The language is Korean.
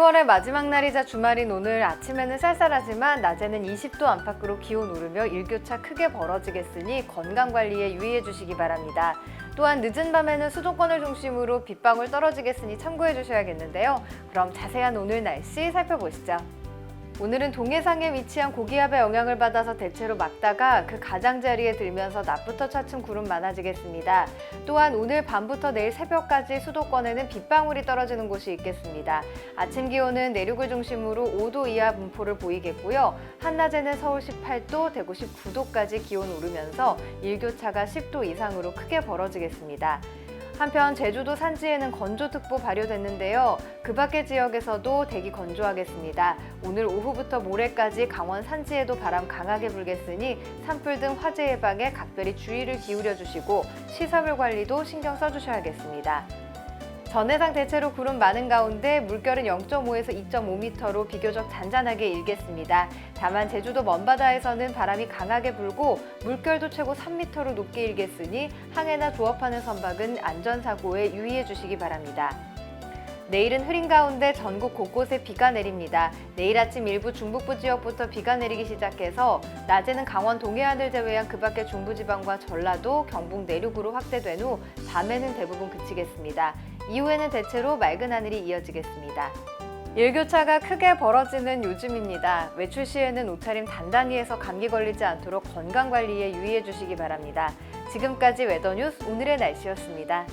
10월의 마지막 날이자 주말인 오늘 아침에는 쌀쌀하지만 낮에는 20도 안팎으로 기온 오르며 일교차 크게 벌어지겠으니 건강 관리에 유의해 주시기 바랍니다. 또한 늦은 밤에는 수도권을 중심으로 빗방울 떨어지겠으니 참고해 주셔야겠는데요. 그럼 자세한 오늘 날씨 살펴보시죠. 오늘은 동해상에 위치한 고기압의 영향을 받아서 대체로 막다가 그 가장자리에 들면서 낮부터 차츰 구름 많아지겠습니다. 또한 오늘 밤부터 내일 새벽까지 수도권에는 빗방울이 떨어지는 곳이 있겠습니다. 아침 기온은 내륙을 중심으로 5도 이하 분포를 보이겠고요. 한낮에는 서울 18도, 대구 19도까지 기온 오르면서 일교차가 10도 이상으로 크게 벌어지겠습니다. 한편 제주도 산지에는 건조특보 발효됐는데요. 그 밖의 지역에서도 대기 건조하겠습니다. 오늘 오후부터 모레까지 강원 산지에도 바람 강하게 불겠으니 산불 등 화재 예방에 각별히 주의를 기울여 주시고 시설물 관리도 신경 써 주셔야겠습니다. 전해상 대체로 구름 많은 가운데 물결은 0.5에서 2.5m로 비교적 잔잔하게 일겠습니다. 다만 제주도 먼바다에서는 바람이 강하게 불고 물결도 최고 3m로 높게 일겠으니 항해나 조업하는 선박은 안전사고에 유의해 주시기 바랍니다. 내일은 흐린 가운데 전국 곳곳에 비가 내립니다. 내일 아침 일부 중북부 지역부터 비가 내리기 시작해서 낮에는 강원 동해안을 제외한 그 밖의 중부지방과 전라도, 경북 내륙으로 확대된 후 밤에는 대부분 그치겠습니다. 이후에는 대체로 맑은 하늘이 이어지겠습니다. 일교차가 크게 벌어지는 요즘입니다. 외출 시에는 옷차림 단단히 해서 감기 걸리지 않도록 건강 관리에 유의해 주시기 바랍니다. 지금까지 웨더뉴스 오늘의 날씨였습니다.